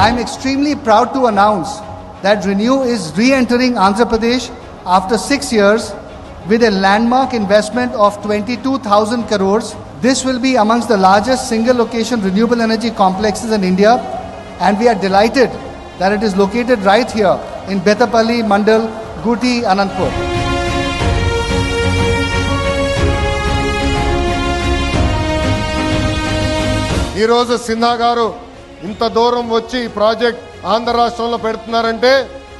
I am extremely proud to announce that Renew is re-entering Andhra Pradesh after six years with a landmark investment of 22,000 crores. This will be amongst the largest single location renewable energy complexes in India and we are delighted that it is located right here in Betapalli, Mandal, Guti, Anandpur. ఈరోజు సిన్హా గారు ఇంత దూరం వచ్చి ఈ project Andhra రాష్ట్రంలో పెడుతున్నారంటే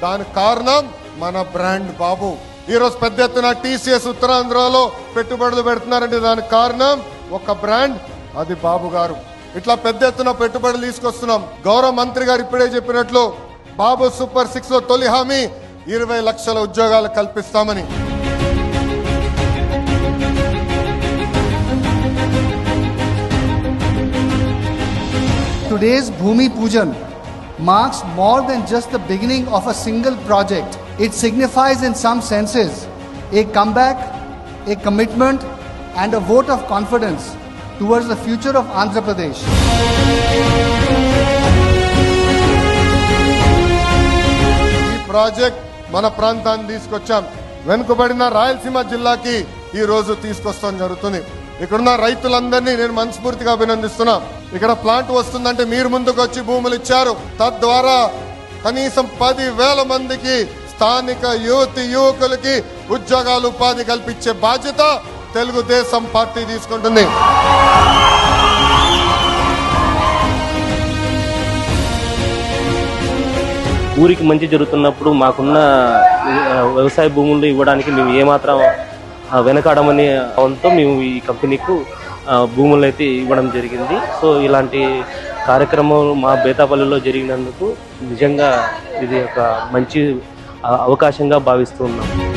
దానికి కారణం మన బ్రాండ్ బాబు. ఈరోజు పెద్ద ఎత్తున టీసీఎస్ ఉత్తరాంధ్రలో పెట్టుబడులు పెడుతున్నారంటే దానికి కారణం ఒక బ్రాండ్ అది బాబు గారు. ఇట్లా పెద్ద ఎత్తున పెట్టుబడులు తీసుకొస్తున్నాం. గౌరవ మంత్రి గారు ఇప్పుడే చెప్పినట్లు బాబు సూపర్ సిక్స్లో తొలి హామీ ఇరవై లక్షల ఉద్యోగాలు కల్పిస్తామని. Today's Bhumi Pujan marks more than just the beginning of a single project. It signifies, in some senses, a comeback, a commitment, and a vote of confidence towards the future of Andhra Pradesh. ఈ project మన ప్రాంతాన్ని తీసుకొచ్చాం వెనుకబడిన రాయలసీమ జిల్లాకి ఈ రోజు తీసుకొస్తాం జరుగుతుంది ఇక్కడున్న రైతులందరినీ నేను మనస్ఫూర్తిగా అభినందిస్తున్నా. ఇక్కడ ప్లాంట్ వస్తుందంటే మీరు ముందుకు వచ్చి భూములు ఇచ్చారు. తద్వారా కనీసం పది వేల మందికి స్థానిక యువతి యువకులకి ఉద్యోగాలు ఉపాధి కల్పించే బాధ్యత తెలుగుదేశం పార్టీ తీసుకుంటుంది. ఊరికి మంచి జరుగుతున్నప్పుడు మాకున్న వ్యవసాయ భూములు ఇవ్వడానికి మేము ఏమాత్రం వెనకాడమని భావంతో మేము ఈ కంపెనీకు ఆ, భూములు అయితే ఇవ్వడం జరిగింది. సో ఇలాంటి కార్యక్రమం మా బేతాపల్లిలో జరిగినందుకు నిజంగా ఇది ఒక మంచి అవకాశంగా భావిస్తున్నాము